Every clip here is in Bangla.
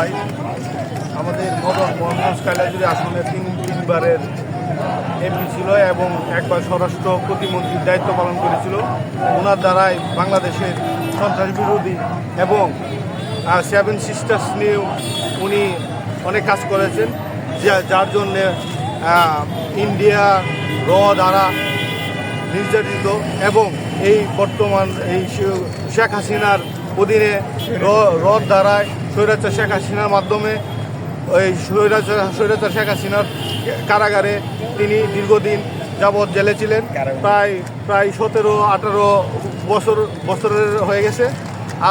ভাই। আমাদের মদন মোহাম্মদ কাইলাজুরি আসনে তিন তিনবারের এমপি ছিল এবং একবার স্বরাষ্ট্র প্রতিমন্ত্রীর দায়িত্ব পালন করেছিল। ওনার দ্বারাই বাংলাদেশের সন্ত্রাস বিরোধী এবং সেভেন সিস্টার্স নিয়েও উনি অনেক কাজ করেছেন। যার জন্যে ইন্ডিয়া র দ্বারা নির্যাতিত এবং এই বর্তমান এই শেখ হাসিনার অধীনে র- দ্বারায় স্বৈরাচার শেখ হাসিনার মাধ্যমে ওই স্বৈরাচার স্বৈরাচার শেখ হাসিনার কারাগারে তিনি দীর্ঘদিন যাবৎ জেলে ছিলেন। প্রায় প্রায় সতেরো আঠারো বছর বছরের হয়ে গেছে।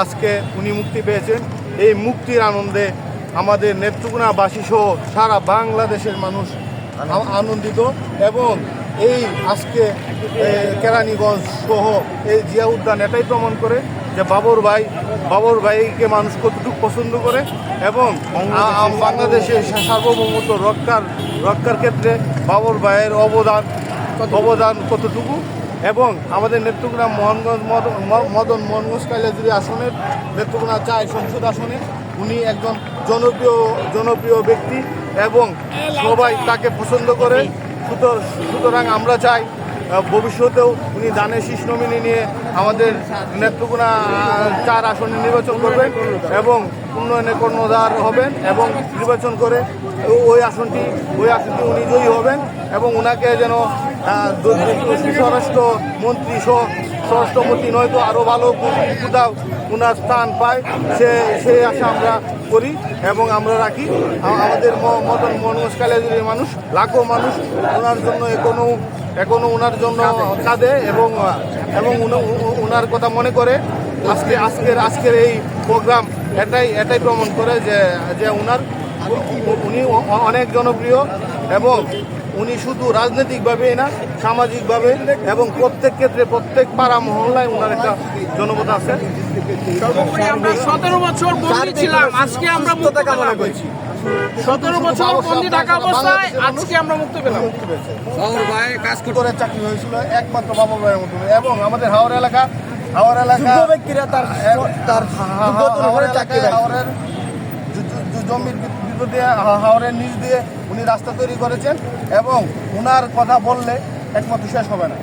আজকে উনি মুক্তি পেয়েছেন। এই মুক্তির আনন্দে আমাদের নেত্রকোনাবাসী সহ সারা বাংলাদেশের মানুষ আনন্দিত এবং এই আজকে কেরানীগঞ্জ সহ এই জিয়া উদ্যান এটাই প্রমাণ করে যে বাবর ভাই বাবর ভাইকে মানুষ কতটুকু পছন্দ করে এবং বাংলাদেশের সার্বভৌমত্ব রক্ষার রক্ষার ক্ষেত্রে বাবর ভাইয়ের অবদান অবদান কতটুকু? এবং আমাদের নেত্রকোনা মোহনগঞ্জ মদন মোহনগঞ্জ কাইলাজুরি আসনের নেত্রকোনা চায় সংসদ আসনে উনি একজন জনপ্রিয় জনপ্রিয় ব্যক্তি এবং সবাই তাকে পছন্দ করে। সুতর- সুতরাং আমরা চাই ভবিষ্যতেও উনি দানের শীষ নমিনি নিয়ে আমাদের নেত্রকোনা চার আসনে নির্বাচন করবেন এবং উন্নয়নে কর্ণধার হবেন এবং নির্বাচন করে ওই আসনটি ওই আসনটি উনি জয়ী হবেন এবং ওনাকে যেন স্বরাষ্ট্র মন্ত্রী সহ স্বরাষ্ট্রমন্ত্রী নয়তো আরও ভালো কোথাও ওনার স্থান পায় সে সেই আশা আমরা করি এবং আমরা রাখি। আমাদের মতন কালেজের মানুষ লাখো মানুষ ওনার জন্য এখনও এখনও ওনার জন্য কাঁদে। এবং এবং ওনার কথা মনে করে। আজকে আজকের আজকের এই প্রোগ্রাম এটাই এটাই প্রমাণ করে যে যে ওনার উনি অনেক জনপ্রিয় এবং উনি শুধু রাজনৈতিকভাবেই না সামাজিকভাবে এবং প্রত্যেক ক্ষেত্রে প্রত্যেক পাড়া মহল্লায় ওনার একটা জনপদ আছে। সর্বোপরি আমরা সতেরো বছর বন্দী ছিলাম। আজকে আমরা মুক্ত কামনা করছি। সতেরো বছর বন্দী থাকা অবস্থায় আজকে আমরা মুক্ত পেলাম। মুক্তি ভাই কাজ করে চাকরি হয়েছিল একমাত্র বাবু ভাইয়ের মতো এবং আমাদের হাওড় এলাকা হাওড় এলাকা ব্যক্তিরা তার তার হাওড়ের জমির বিরুদ্ধে হাওড়ের নিচ দিয়ে উনি রাস্তা তৈরি করেছেন এবং ওনার কথা বললে একমাত্র শেষ হবে না।